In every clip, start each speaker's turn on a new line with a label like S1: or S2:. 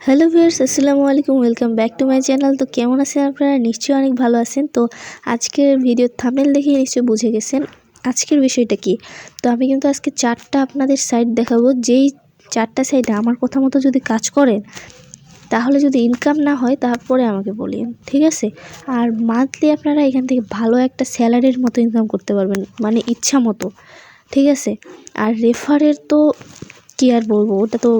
S1: Hello viewers, আসসালামু আলাইকুম, welcome back to my channel. তো কেমন আছেন আপনারা? নিশ্চয়ই অনেক ভালো আছেন। তো আজকের ভিডিওর থামেল দেখে নিশ্চয়ই বুঝে গেছেন আজকের বিষয়টা কি। তো আমি কিন্তু আজকে চারটা আপনাদের সাইট দেখাবো। যেই চারটা সাইডে আমার কথা মতো যদি কাজ করেন, তাহলে যদি ইনকাম না হয়, তারপরে আমাকে বলিন ঠিক আছে? আর মান্থলি আপনারা এখান থেকে ভালো একটা স্যালারির মতো ইনকাম করতে পারবেন মানে ইচ্ছা মতো, ঠিক আছে? আর রেফারের তো কী আর বলব? ওটা তো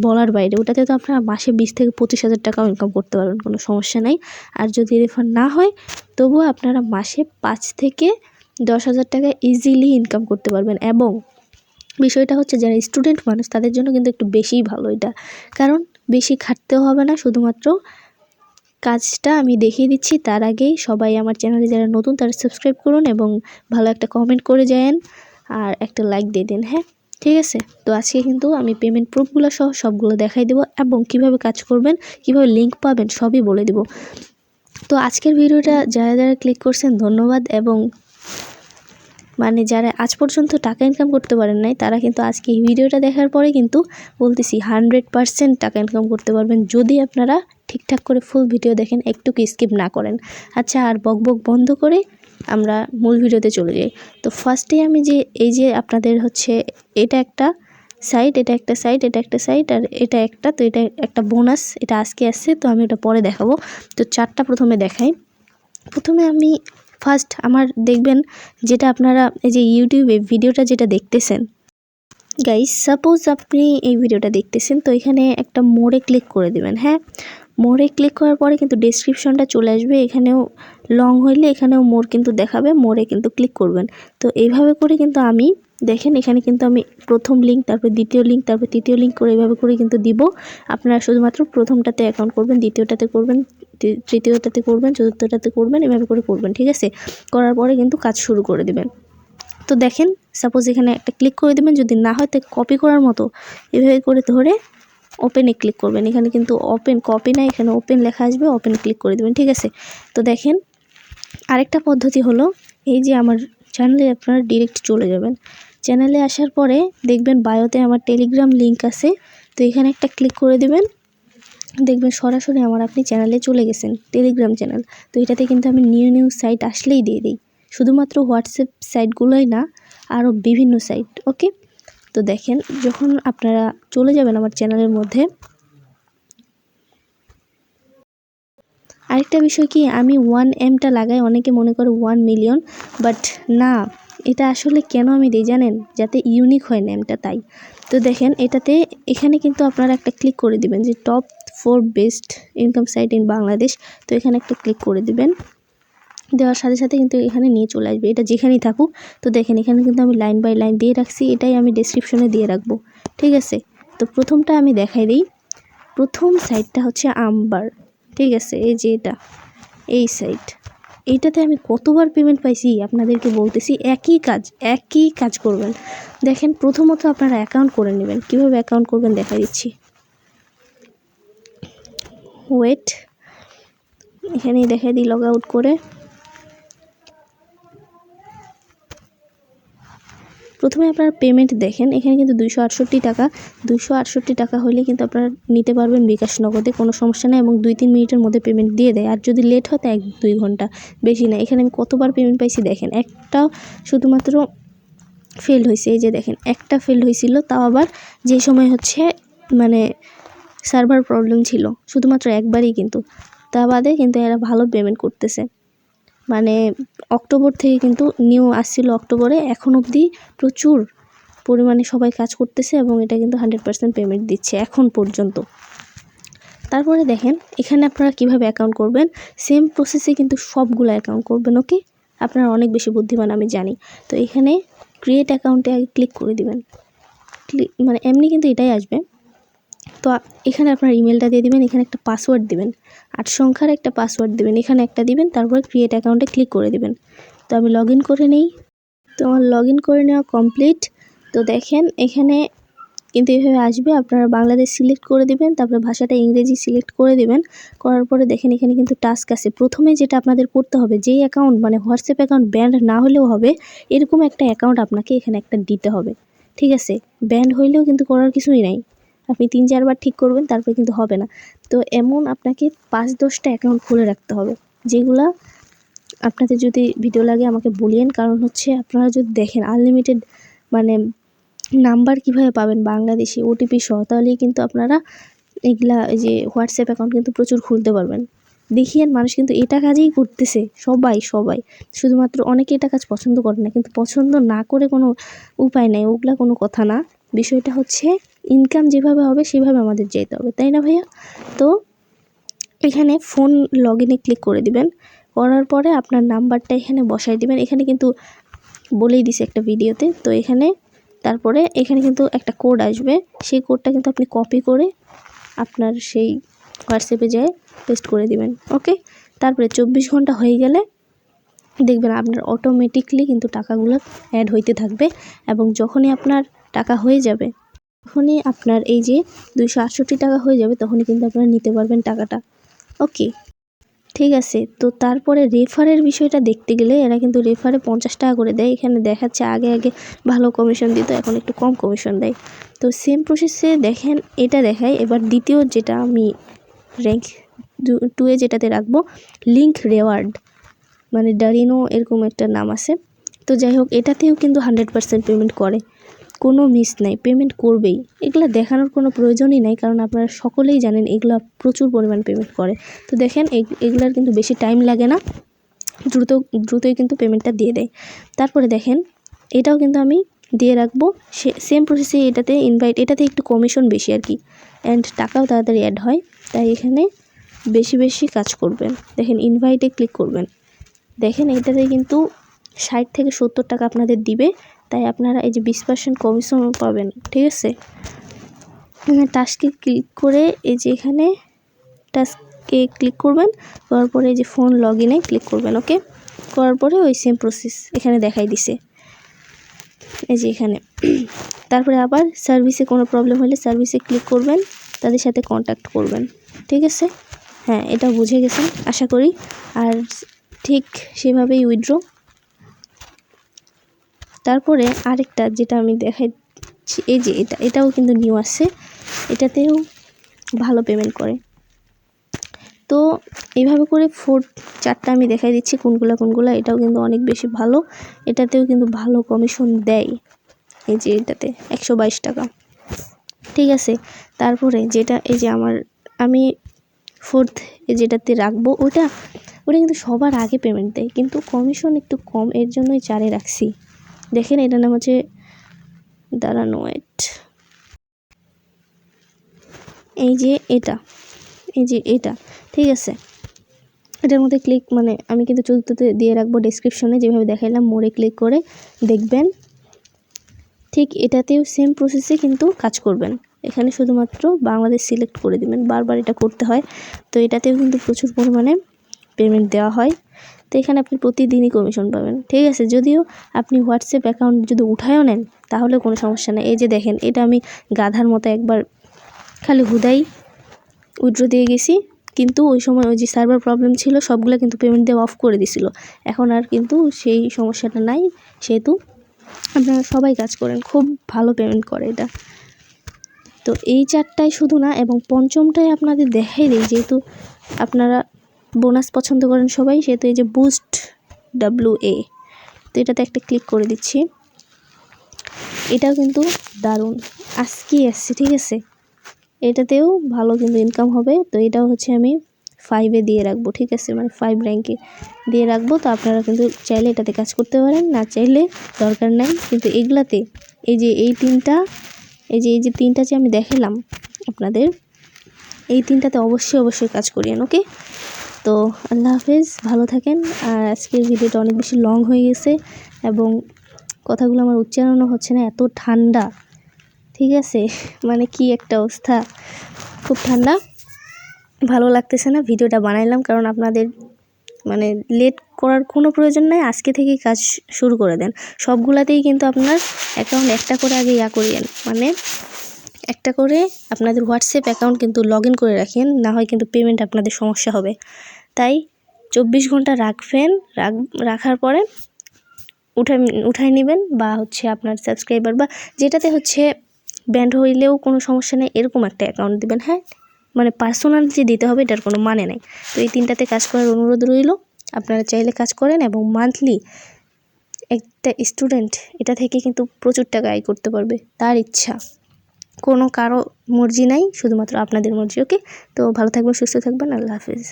S1: বলার বাইরে, ওটাতে তো আপনারা মাসে বিশ থেকে পঁচিশ হাজার টাকাও ইনকাম করতে পারবেন, কোনো সমস্যা নাই। আর যদি রেফার না হয়, তবুও আপনারা মাসে পাঁচ থেকে দশ হাজার টাকা ইজিলি ইনকাম করতে পারবেন। এবং বিষয়টা হচ্ছে, যারা স্টুডেন্ট মানুষ, তাদের জন্য কিন্তু একটু বেশিই ভালো এটা। কারণ বেশি খাটতেও হবে না, শুধুমাত্র কাজটা আমি দেখিয়ে দিচ্ছি। তার আগেই সবাই আমার চ্যানেলে যারা নতুন, তারা সাবস্ক্রাইব করুন এবং ভালো একটা কমেন্ট করে যায়েন, আর একটা লাইক দিয়ে দিন হ্যাঁ? ঠিক আছে? তো আজকে কিন্তু আমি পেমেন্ট প্রুফগুলো সহ সবগুলো দেখাই দেবো এবং কীভাবে কাজ করবেন, কীভাবে লিঙ্ক পাবেন সবই বলে দেব। তো আজকের ভিডিওটা যারা যারা ক্লিক করছেন, ধন্যবাদ এবং মানে যারা আজ পর্যন্ত টাকা ইনকাম করতে পারেন নাই, তারা কিন্তু আজকে এই ভিডিওটা দেখার পরে কিন্তু বলতেছি হানড্রেড পারসেন্ট টাকা ইনকাম করতে পারবেন যদি আপনারা ঠিকঠাক করে ফুল ভিডিও দেখেন, একটুকু স্কিপ না করেন। আচ্ছা আর বক বক বন্ধ করে আমরা মূল ভিডিওতে চলে যাই। তো ফার্স্টে আমি যে, এই যে আপনাদের হচ্ছে, এটা একটা সাইট এটা একটা সাইট এটা একটা সাইট আর এটা একটা, তো এটা একটা বোনাস এটা আজকে আসছে, তো আমি এটা পরে দেখাবো। তো চারটা প্রথমে দেখাই। প্রথমে আমি ফার্স্ট আমার দেখবেন যেটা আপনারা এই যে ইউটিউবে ভিডিওটা যেটা দেখতেছেন। গাইস সাপোজ আপনি এই ভিডিওটা দেখতেছেন, তো এখানে একটা মোড়ে ক্লিক করে দিবেন হ্যাঁ? মোড়ে ক্লিক করার পরে কিন্তু ডেসক্রিপশনটা চলে আসবে। এখানেও লং হইলে এখানেও মোড় কিন্তু দেখাবে, মোড়ে কিন্তু ক্লিক করবেন। তো এইভাবে করে কিন্তু আমি, দেখেন এখানে কিন্তু আমি প্রথম লিঙ্ক তারপর দ্বিতীয় লিঙ্ক তারপর তৃতীয় লিঙ্ক করে এইভাবে করে কিন্তু দিব। আপনারা শুধুমাত্র প্রথমটাতে অ্যাকাউন্ট করবেন, দ্বিতীয়টাতে করবেন তৃতীয়টাতে করবেন, চতুর্থটাতে করবেন, এভাবে করে করবেন, ঠিক আছে? করার পরে কিন্তু কাজ শুরু করে দেবেন। তো দেখেন সাপোজ এখানে একটা ক্লিক করে দেবেন, যদি না হয় তো কপি করার মতো, এভাবে করে ধরে ওপেনে ক্লিক করবেন। এখানে কিন্তু ওপেন কপি না, এখানে ওপেন লেখা আসবে ওপেন ক্লিক করে দেবেন, ঠিক আছে? তো দেখেন, আরেকটা পদ্ধতি হলো, এই যে আমার চ্যানেলে আপনারা ডিরেক্ট চলে যাবেন। চ্যানেলে আসার পরে দেখবেন বায়োতে আমার টেলিগ্রাম লিঙ্ক আছে, তো এখানে একটা ক্লিক করে দেবেন। দেখবেন সরাসরি আমার আপনি চ্যানেলে চলে গেছেন টেলিগ্রাম চ্যানেল তো এটাতে কিন্তু আমি নিউ নিউ সাইট আসলেই দিয়ে দিই। শুধুমাত্র হোয়াটসঅ্যাপ সাইটগুলোই না আরও বিভিন্ন সাইট ওকে তো দেখেন, যখন আপনারা চলে যাবেন আমার চ্যানেলের মধ্যে, আরেকটা বিষয় কি, আমি ওয়ান এমটা লাগাই, অনেকে মনে করে ওয়ান মিলিয়ন, বাট না, এটা আসলে কেন আমি দিই জানেন? যাতে ইউনিক হয় নেমটা তাই। তো দেখেন, এটাতে এখানে কিন্তু আপনারা একটা ক্লিক করে দিবেন যে top four best income site in Bangladesh তো এখানে একটা ক্লিক করে দিবেন। দেওয়ার সাথে সাথে কিন্তু এখানে নিয়ে চলে আসবে। এটা যেখানেই থাকুক, তো দেখেন এখানে কিন্তু আমি লাইন বাই লাইন দিয়ে রাখছি, এটাই আমি ডিসক্রিপশনে দিয়ে রাখব। ঠিক আছে? তো প্রথমটা আমি দেখাই দিই। প্রথম সাইডটা হচ্ছে আম্বার। ঠিক আছে? এই যে এটা, এই সাইট এইটাতে আমি কতবার পেমেন্ট পাইছি আপনাদেরকে বলতেছি, একই কাজ একই কাজ করবেন। দেখেন, প্রথমত আপনারা অ্যাকাউন্ট করে নেবেন। কীভাবে অ্যাকাউন্ট করবেন দেখা দিচ্ছি। ওয়েট এখানেই দেখাই দিই লগ আউট করে। প্রথমে আপনারা পেমেন্ট দেখেন, এখানে কিন্তু দুইশো আটষট্টি টাকা। দুইশো আটষট্টি টাকা হলে কিন্তু আপনারা নিতে পারবেন বিকাশ নগদে কোনো সমস্যা নেই এবং দুই তিন মিনিটের মধ্যে পেমেন্ট দিয়ে দেয়। আর যদি লেট হয়, তো এক দুই ঘণ্টা। বেশি না। এখানে আমি কতবার পেমেন্ট পাইছি দেখেন একটাও শুধুমাত্র ফেল হয়েছে। এই যে দেখেন, একটা ফেল হয়েছিল, তাও আবার যে সময় হচ্ছে মানে সার্ভার প্রবলেম ছিল, শুধুমাত্র একবারই কিন্তু। তা বাদে কিন্তু এরা ভালো পেমেন্ট করতেছে। মানে অক্টোবর থেকে কিন্তু নিউ আসছিল অক্টোবরে। এখন অবধি প্রচুর পরিমাণে সবাই কাজ করতেছে এবং এটা কিন্তু হান্ড্রেড পার্সেন্ট পেমেন্ট দিচ্ছে এখন পর্যন্ত। তারপরে দেখেন, এখানে আপনারা কীভাবে অ্যাকাউন্ট করবেন? সেম প্রসেসে কিন্তু সবগুলো অ্যাকাউন্ট করবেন ওকে আপনারা অনেক বেশি বুদ্ধিমান, আমি জানি। তো এখানে ক্রিয়েট অ্যাকাউন্টে ক্লিক করে দিবেন। ক্লিক মানে এমনি কিন্তু এটাই আসবে। তো এখানে আপনার ইমেলটা দিয়ে দিবেন, এখানে একটা পাসওয়ার্ড দেবেন। আট সংখ্যার একটা পাসওয়ার্ড দেবেন, এখানে একটা দিবেন, তারপরে ক্রিয়েট অ্যাকাউন্টে ক্লিক করে দেবেন। তো আমি লগ করে নেই। তো আমার লগ করে নেওয়া কমপ্লিট তো দেখেন, এখানে কিন্তু এভাবে আসবে, আপনারা বাংলাদেশ সিলেক্ট করে দিবেন, তারপরে ভাষাটা ইংরেজি সিলেক্ট করে দিবেন। করার পরে দেখেন, এখানে কিন্তু টাস্ক আছে। প্রথমে যেটা আপনাদের করতে হবে, যেই অ্যাকাউন্ট মানে হোয়াটসঅ্যাপ অ্যাকাউন্ট ব্যান্ড না হলেও হবে, এরকম একটা অ্যাকাউন্ট আপনাকে এখানে একটা দিতে হবে। ঠিক আছে? ব্যান্ড হইলেও কিন্তু করার কিছুই নাই। আপনি তিন চারবার ঠিক করবেন, তারপরে কিন্তু হবে না। তো এমন আপনাকে পাঁচ দশটা অ্যাকাউন্ট খুলে রাখতে হবে, যেগুলা আপনাদের যদি ভিডিও লাগে আমাকে বলিয়েন। কারণ হচ্ছে আপনারা যদি দেখেন আনলিমিটেড মানে নাম্বার কীভাবে পাবেন বাংলাদেশি ওটিপি সহ তাহলেই কিন্তু আপনারা এগুলা, এই যে হোয়াটসঅ্যাপ অ্যাকাউন্ট কিন্তু প্রচুর খুলতে পারবেন। দেখিয়েন, মানুষ কিন্তু এটা কাজেই করতেছে, সবাই সবাই। শুধুমাত্র অনেকে এটা কাজ পছন্দ করে না, কিন্তু পছন্দ না করে কোনো উপায় নেই, ওগুলা কোনো কথা না। বিষয়টা হচ্ছে ইনকাম যেভাবে হবে, সেভাবে আমাদের যেতে হবে, তাই না ভাইয়া? তো এখানে ফোন লগ ইনে ক্লিক করে দিবেন, করার পরে আপনার নাম্বারটা এখানে বসাই দিবেন। এখানে কিন্তু বলেই দিছে একটা ভিডিওতে তো এখানে তারপরে এখানে কিন্তু একটা কোড আসবে, সেই কোডটা কিন্তু আপনি কপি করে আপনার সেই হোয়াটসঅ্যাপে যেয়ে পেস্ট করে দিবেন ওকে তারপরে চব্বিশ ঘণ্টা হয়ে গেলে দেখবেন আপনার অটোমেটিকলি কিন্তু টাকাগুলো অ্যাড হইতে থাকবে এবং যখনই আপনার টাকা হয়ে যাবে তখনই আপনার এই যে দুইশো আটষট্টি টাকা হয়ে যাবে, তখনই কিন্তু আপনারা নিতে পারবেন টাকাটা। ওকে, ঠিক আছে। তো তারপরে রেফারের বিষয়টা দেখতে গেলে এরা কিন্তু রেফারে পঞ্চাশ টাকা করে দেয়। এখানে দেখাচ্ছে আগে আগে ভালো কমিশন দিত, এখন একটু কম কমিশন দেয়। তো সেম প্রসেসে দেখেন, এটা দেখায় এবার দ্বিতীয় যেটা আমি র্যাঙ্ক টুয়ে যেটাতে রাখব লিঙ্ক রেওয়ার্ড মানে ডারিনো এরকম একটা নাম আছে। তো যাই হোক, এটাতেও কিন্তু হান্ড্রেড পেমেন্ট করে। কোনো মিস নাই পেমেন্ট করবেই। এগুলা দেখানোর কোনো প্রয়োজনই নাই, কারণ আপনারা সকলেই জানেন এগুলা প্রচুর পরিমাণ পেমেন্ট করে। তো দেখেন এগুলার কিন্তু বেশি টাইম লাগে না, দ্রুত, দ্রুতই কিন্তু পেমেন্টটা দিয়ে দেয়। তারপরে দেখেন, এটাও কিন্তু আমি দিয়ে রাখব। সে সেম প্রসেসে এটাতে ইনভাইট এটাতে একটু কমিশন বেশি আর কি। অ্যান্ড টাকাও তাড়াতাড়ি অ্যাড হয়, তাই এখানে বেশি বেশি কাজ করবেন। দেখেন ইনভাইটে ক্লিক করবেন। দেখেন, এটাতে কিন্তু ষাট থেকে সত্তর টাকা আপনাদের দিবে। তাই আপনারা এই যে বিশ পার্সেন্ট কমিশন পাবেন, ঠিক আছে? টাস্কে ক্লিক করে এই যে এখানে টাস্কে ক্লিক করবেন, করার পরে এই যে ফোন লগ ইনে ক্লিক করবেন ওকে করার পরে ওই সেম প্রসেস এখানে দেখাই দিছে। এই যে এখানে। তারপরে আবার সার্ভিসে কোনো প্রবলেম হলে সার্ভিসে ক্লিক করবেন, তাদের সাথে কন্ট্যাক্ট করবেন, ঠিক আছে? হ্যাঁ এটা বুঝে গেছেন, আশা করি। আর ঠিক সেভাবেই উইথড্র তারপরে আরেকটা যেটা আমি দেখাচ্ছি, এই যে এটা, এটাও কিন্তু নিউ আসছে। এটাতেও ভালো পেমেন্ট করে। তো এইভাবে করে ফোর চারটা আমি দেখাই দিচ্ছি, কোনগুলো কোনগুলো, এটাও কিন্তু অনেক বেশি ভালো। এটাতেও কিন্তু ভালো কমিশন দেয়। এই যে এটাতে একশো বাইশ টাকা। ঠিক আছে, তারপরে যেটা, এই যে আমার, আমি ফোর্থ যেটাতে রাখব, ওটা ওটা কিন্তু সবার আগে পেমেন্ট দেয়, কিন্তু কমিশন একটু কম, এর জন্যই চারে রাখছি। দেখেন, এটার নাম হচ্ছে দাঁড়ানো ওয়েট এই যে এটা, এই যে এটা, ঠিক আছে? এটার মধ্যে ক্লিক মানে আমি কিন্তু চতুর্থতে দিয়ে রাখব ডিসক্রিপশনে যেভাবে দেখাইলাম, মোড়ে ক্লিক করে দেখবেন। ঠিক এটাতেও সেম প্রসেসে কিন্তু কাজ করবেন। এখানে শুধুমাত্র বাংলাদেশ সিলেক্ট করে দিবেন, বারবার এটা করতে হয়। তো এটাতেও কিন্তু প্রচুর পরিমাণে পেমেন্ট দেওয়া হয়। তো এখানে আপনি প্রতিদিনই কমিশন পাবেন। ঠিক আছে? যদিও আপনি হোয়াটসঅ্যাপ অ্যাকাউন্ট যদি উঠায়ও নেন তাহলে কোনো সমস্যা নেই। এই যে দেখেন, এটা আমি গাধার মতো একবার খালি হুদাই উইড্রো দিয়ে গেছি। কিন্তু ওই সময় ওই যে সার্ভার প্রবলেম ছিল, সবগুলো কিন্তু পেমেন্ট দেওয়া অফ করে দিছিল। এখন আর কিন্তু সেই সমস্যাটা নাই। সেহেতু আপনারা সবাই কাজ করেন, খুব ভালো পেমেন্ট করে এটা। তো এই চারটায় শুধু না, এবং পঞ্চমটাই আপনাদের দেখাই দিই, যেহেতু আপনারা বোনাস পছন্দ করেন সবাই, সেহেতু এই যে বুস্ট ডাব্লু এ তো এটাতে একটা ক্লিক করে দিচ্ছি। এটাও কিন্তু দারুণ, আজকেই আসছে, ঠিক আছে? এটাতেও ভালো কিন্তু ইনকাম হবে, তো এটাও হচ্ছে আমি ফাইভে দিয়ে রাখব, ঠিক আছে? মানে ফাইভ র্যাঙ্কে দিয়ে রাখব, তো আপনারা কিন্তু চাইলে এটাতে কাজ করতে পারেন, না চাইলে দরকার নাই। কিন্তু এগুলাতে এই যে এই তিনটা, এই যে এই যে তিনটা যে আমি দেখালাম আপনাদের, এই তিনটাতে অবশ্যই অবশ্যই কাজ করিয়েন, ওকে? তো আল্লাহ হাফেজ, ভালো থাকেন। আর আজকের ভিডিওটা অনেক বেশি লং হয়ে গেছে এবং কথাগুলো আমার উচ্চারণও হচ্ছে না, এত ঠান্ডা। ঠিক আছে? মানে কি একটা অবস্থা। খুব ঠান্ডা। ভালো লাগতেছে না, ভিডিওটা বানাইলাম কারণ আপনাদের মানে লেট করার কোনো প্রয়োজন নাই, আজকে থেকেই কাজ শুরু করে দেন। সবগুলাতেই কিন্তু আপনার অ্যাকাউন্ট একটা করে আগে ইয়া করিয়েন মানে একটা করে আপনাদের হোয়াটসঅ্যাপ অ্যাকাউন্ট কিন্তু লগ করে রাখেন, না হয় কিন্তু পেমেন্ট আপনাদের সমস্যা হবে। তাই চব্বিশ ঘণ্টা রাখবেন রাখার পরে উঠে উঠাই নেবেন বা হচ্ছে আপনার সাবস্ক্রাইবার বা যেটাতে হচ্ছে ব্যান্ড হইলেও কোনো সমস্যা নেই, এরকম একটা অ্যাকাউন্ট দিবেন হ্যাঁ? মানে পার্সোনাল যে দিতে হবে এটার কোনো মানে নেই। তো এই তিনটাতে কাজ করার অনুরোধ রইল। আপনারা চাইলে কাজ করেন এবং মান্থলি একটা স্টুডেন্ট এটা থেকে কিন্তু প্রচুর টাকা আয় করতে পারবে, তার ইচ্ছা। কোনো কারও মর্জি নাই, শুধুমাত্র আপনাদের মর্জি, ওকে? তো ভালো থাকবেন, সুস্থ থাকবেন, আল্লাহ হাফিজ।